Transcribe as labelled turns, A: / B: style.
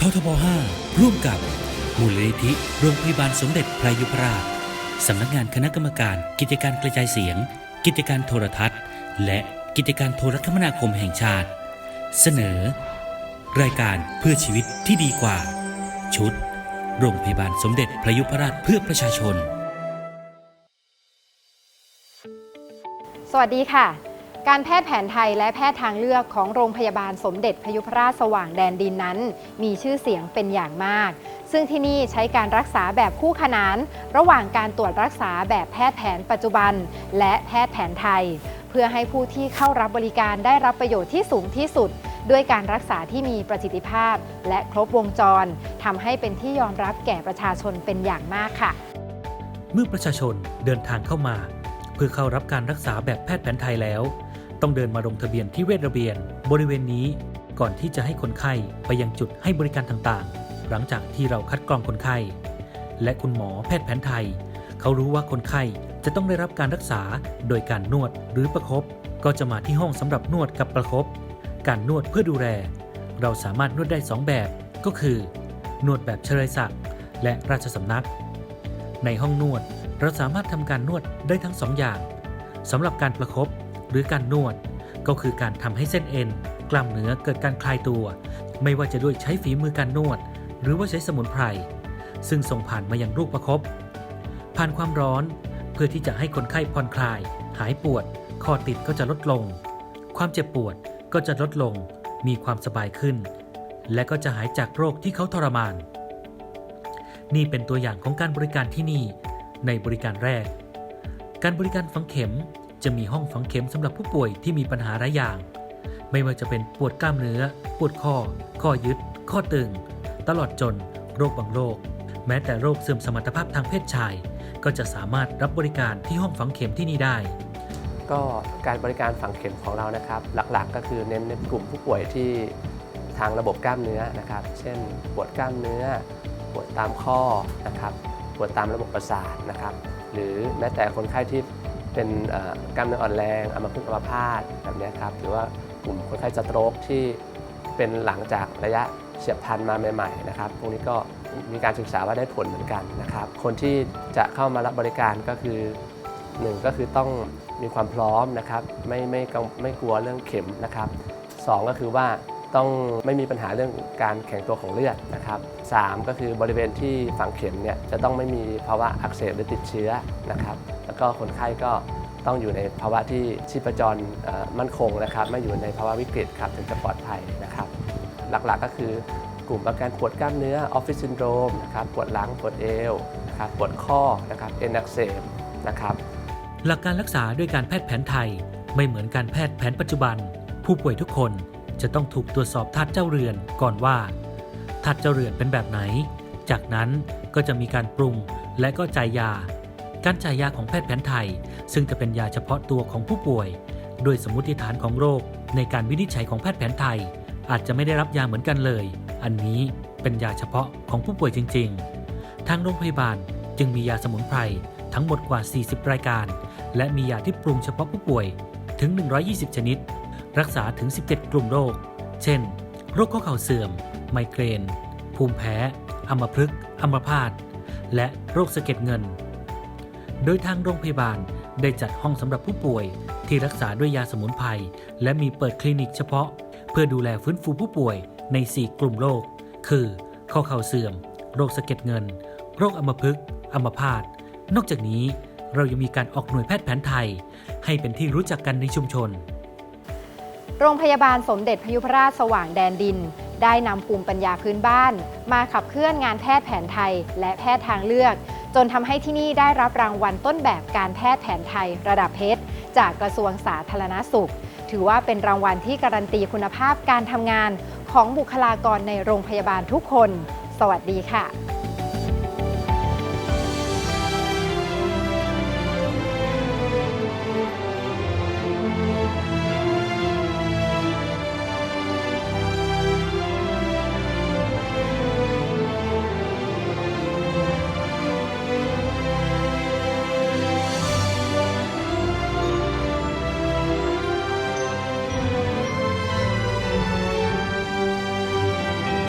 A: ททบ 5 ร่วมกับ มูลนิธิโรงพยาบาลสมเด็จพระยุพราชสำนักงานคณะกรรมการ กิจการกระจายเสียง กิจการโทรทัศน์ และกิจการโทรคมนาคมแห่งชาติ เสนอ รายการเพื่อชีวิตที่ดีกว่า ชุด โรงพยาบาลสมเด็จพระยุพราชเพื่อประชาชน
B: สวัสดีค่ะ การแพทย์แผนไทยและแพทย์ทางเลือกของโรงพยาบาลสมเด็จพยุพราชสว่างแดนดินนั้น มีชื่อเสียงเป็นอย่างมาก ซึ่งที่นี่ใช้การรักษาแบบคู่ขนาน ระหว่างการตรวจรักษาแบบแพทย์แผนปัจจุบัน และแพทย์แผนไทย เพื่อให้ผู้ที่เข้ารับบริการได้รับประโยชน์ที่สูงที่สุด ด้วยการรักษาที่มีประสิทธิภาพ และครบวงจรทำให้เป็นที่ยอมรับแก่ประชาชนเป็นอย่างมากค่ะ
A: เมื่อประชาชนเดินทางเข้ามา เพื่อเข้ารับการรักษาแบบแพทย์แผนไทยแล้ว ต้องเดินมาลงทะเบียนที่เวชระเบียน บริเวณนี้ก่อนที่จะให้คนไข้ไปยังจุดให้บริการต่างๆ หลังจากที่เราคัดกรองคนไข้ และคุณหมอแพทย์แผนไทย เขารู้ว่าคนไข้จะต้องได้รับการรักษาโดยการนวดหรือประคบก็จะมาที่ห้องสำหรับนวดกับประคบการนวดเพื่อดูแล เราสามารถนวดได้สองแบบก็คือ นวดแบบเชลยศักดิ์และราชสำนัก ในห้องนวดเราสามารถทำการนวดได้ทั้งสองอย่างสำหรับการประคบ หรือการนวด ก็คือการทำให้เส้นเอ็น กล้ามเนื้อเกิดการคลายตัว ไม่ว่าจะด้วยใช้ฝีมือการนวด หรือว่าใช้สมุนไพร ซึ่งส่งผ่านมายังลูกประคบผ่านความร้อนเพื่อที่จะให้คนไข้ผ่อนคลาย หายปวดคอติดก็จะลดลง ความเจ็บปวดก็จะลดลง มีความสบายขึ้น และก็จะหายจากโรคที่เขาทรมาน นี่เป็นตัวอย่างของการบริการที่นี่ ในบริการแรก การบริการฝังเข็ม จะมีห้องฝังเข็มสำหรับผู้ป่วยที่มีปัญหาหลายอย่าง ไม่ว่าจะเป็นปวดกล้ามเนื้อ ปวดข้อ ข้อยึด ข้อตึง ตลอดจน โรคบางโรค แม้แต่โรคเสื่อมสมรรถภาพทางเพศชาย ก็จะสามารถรับบริการที่ห้องฝังเข็มที่นี่ได้
C: ก็การบริการฝังเข็มของเรานะครับ หลักๆ ก็คือเน้นในกลุ่มผู้ป่วยที่ทางระบบกล้ามเนื้อนะครับ เช่น ปวดกล้ามเนื้อ ปวดตามข้อนะครับ ปวดตามระบบประสาทนะครับ หรือแม้แต่คนไข้ที่ เป็นกล้ามเนื้ออ่อนแรงอัมพฤกษ์อัมพาตแบบนี้ครับหรือว่ากลุ่มคนไข้สโตรกที่เป็นหลังจากระยะเฉียบพลันมาใหม่ๆนะครับพวกนี้ก็มีการศึกษาว่าได้ผลเหมือนกันนะครับ คนที่จะเข้ามารับบริการก็คือหนึ่งก็คือต้องมีความพร้อมนะครับ ไม่ไม่ไม่กลัวเรื่องเข็มนะครับสองก็คือว่า ต้องไม่มีปัญหาเรื่องการแข็งตัวของเลือดนะครับสามก็คือบริเวณที่ฝังเข็มเนี่ยจะต้องไม่มีภาวะอักเสบหรือติดเชื้อนะครับ แล้วก็คนไข้ก็ต้องอยู่ในภาวะที่ชีพจรมั่นคงนะครับ ไม่อยู่ในภาวะวิกฤตครับถึงจะปลอดภัยนะครับ หลักๆก็คือกลุ่มอาการปวดกล้ามเนื้อออฟฟิศซินโดรมนะครับปวดหลังปวดเอวนะครับปวดข้อนะครับเอ็นอักเสบนะครับ
A: หลักการรักษาด้วยการแพทย์แผนไทยไม่เหมือนการแพทย์แผนปัจจุบัน ผู้ป่วยทุกคน จะต้องถูกตรวจสอบธาตุเจ้าเรือนก่อนว่าธาตุเจ้าเรือนเป็นแบบไหน จากนั้นก็จะมีการปรุงและก็จ่ายยา การจ่ายยาของแพทย์แผนไทย ซึ่งจะเป็นยาเฉพาะตัวของผู้ป่วย โดยสมมติฐานของโรค ในการวินิจฉัยของแพทย์แผนไทย อาจจะไม่ได้รับยาเหมือนกันเลย อันนี้เป็นยาเฉพาะของผู้ป่วยจริง ๆ ทางโรงพยาบาลจึงมียาสมุนไพรทั้งหมดกว่า 40 รายการ และมียาที่ปรุงเฉพาะผู้ป่วยถึง 120 ชนิด รักษาถึง 17 กลุ่มโรค เช่น โรคข้อเข่าเสื่อม ไมเกรน ภูมิแพ้ อัมพฤกษ์ อัมพาต และโรคสะเก็ดเงิน โดยทางโรงพยาบาลได้จัดห้องสำหรับผู้ป่วยที่รักษาด้วยยาสมุนไพร และมีเปิดคลินิกเฉพาะ เพื่อดูแลฟื้นฟูผู้ป่วยใน 4 กลุ่มโรค คือ ข้อเข่าเสื่อม โรคสะเก็ดเงิน โรคอัมพฤกษ์ อัมพาต นอกจากนี้เรายังมีการออกหน่วยแพทย์แผนไทย ให้เป็นที่รู้จักกันในชุมชน
B: โรงพยาบาลสมเด็จพยุพราชสว่างแดนดิน ได้นำภูมิปัญญาพื้นบ้าน มาขับเคลื่อนงานแพทย์แผนไทย และแพทย์ทางเลือก จนทำให้ที่นี่ได้รับรางวัลต้นแบบการแพทย์แผนไทย ระดับเพชรจากกระทรวงสาธารณสุข ถือว่าเป็นรางวัลที่การันตีคุณภาพการทำงานของบุคลากรในโรงพยาบาลทุกคน สวัสดีค่ะ